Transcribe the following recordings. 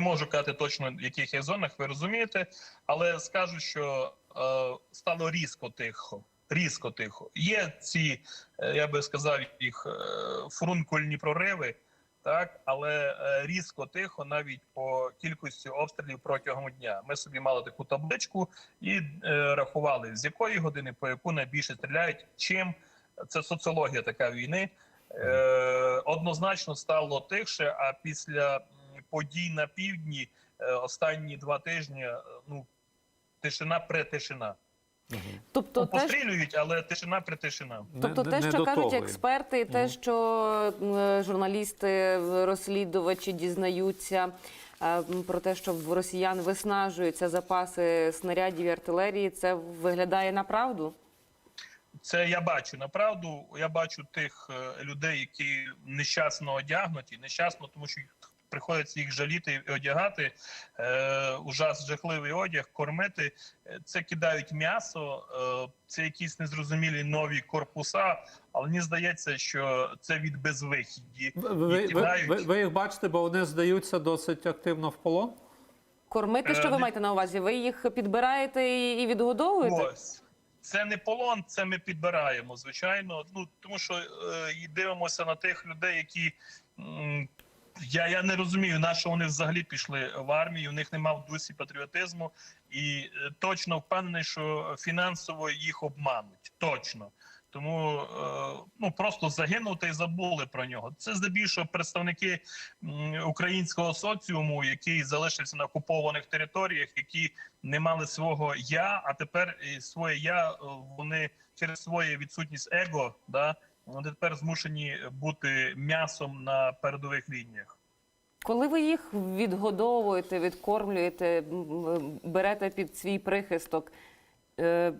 не можу казати точно в яких є зонах, ви розумієте, але скажу, що е, стало різко тихо. Різко тихо. Є ці, е, я би сказав, їх е, фрункульні прориви, так, але е, різко тихо навіть по кількості обстрілів протягом дня. Ми собі мали таку табличку і е, рахували, з якої години по яку найбільше стріляють, чим це соціологія така війни. Е, однозначно стало тихше, а після подій на півдні е, останні два тижні е, ну тишина притишина. Тобто, Ну, пострілюють, але тишина притишина. тобто Не- те, не що кажуть того. експерти, і те, що е, журналісти, розслідувачі дізнаються про те, що в росіян виснажуються запаси снарядів і артилерії, це виглядає на правду. Це я бачу направду. Я бачу тих людей, які нещасно одягнуті, нещасно, тому що їх приходиться їх жаліти і одягати. Е, ужас, жахливий одяг, кормити. Е, Це кидають м'ясо, е, це якісь незрозумілі нові корпуса. Але мені здається, що це від безвихіді. Ви, ви, Їх ви, ви, ви їх бачите, бо вони здаються досить активно в полон. Кормити, що Е, ви не- маєте на увазі? Ви їх підбираєте і, і відгодовуєте? Ось. Це не полон, це ми підбираємо, звичайно. Ну тому що е, і дивимося на тих людей, які м, я, я не розумію, на що вони взагалі пішли в армію. У них нема в дусі патріотизму, і е, точно впевнений, що фінансово їх обмануть. Точно. Тому е, ну просто загинути і забули про нього. Це здебільшого представники українського соціуму, який залишився на окупованих територіях, які не мали свого я, а тепер своє я е, вони через своє відсутність его, да вони тепер змушені бути м'ясом на передових лініях. Коли ви їх відгодовуєте, відкормлюєте, берете під свій прихисток, е,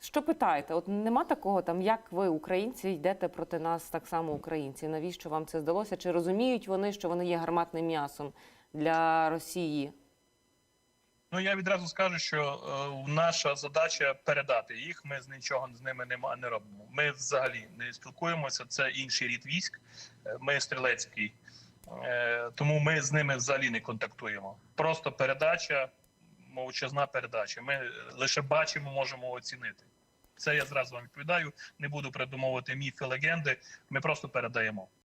що питаєте? От нема такого там, як ви, українці, йдете проти нас так само українці? Навіщо вам це здалося? Чи розуміють вони, що вони є гарматним м'ясом для Росії? Ну я відразу скажу, що е, наша задача передати їх. Ми з нічого з ними нема не робимо. Ми взагалі не спілкуємося. Це інший рід військ. Е, Ми стрілецький, е, тому ми з ними взагалі не контактуємо. Просто передача, мовчазна передача. Ми лише бачимо, можемо оцінити. Це я зразу вам відповідаю. Не буду придумовувати міфи, легенди. Ми просто передаємо.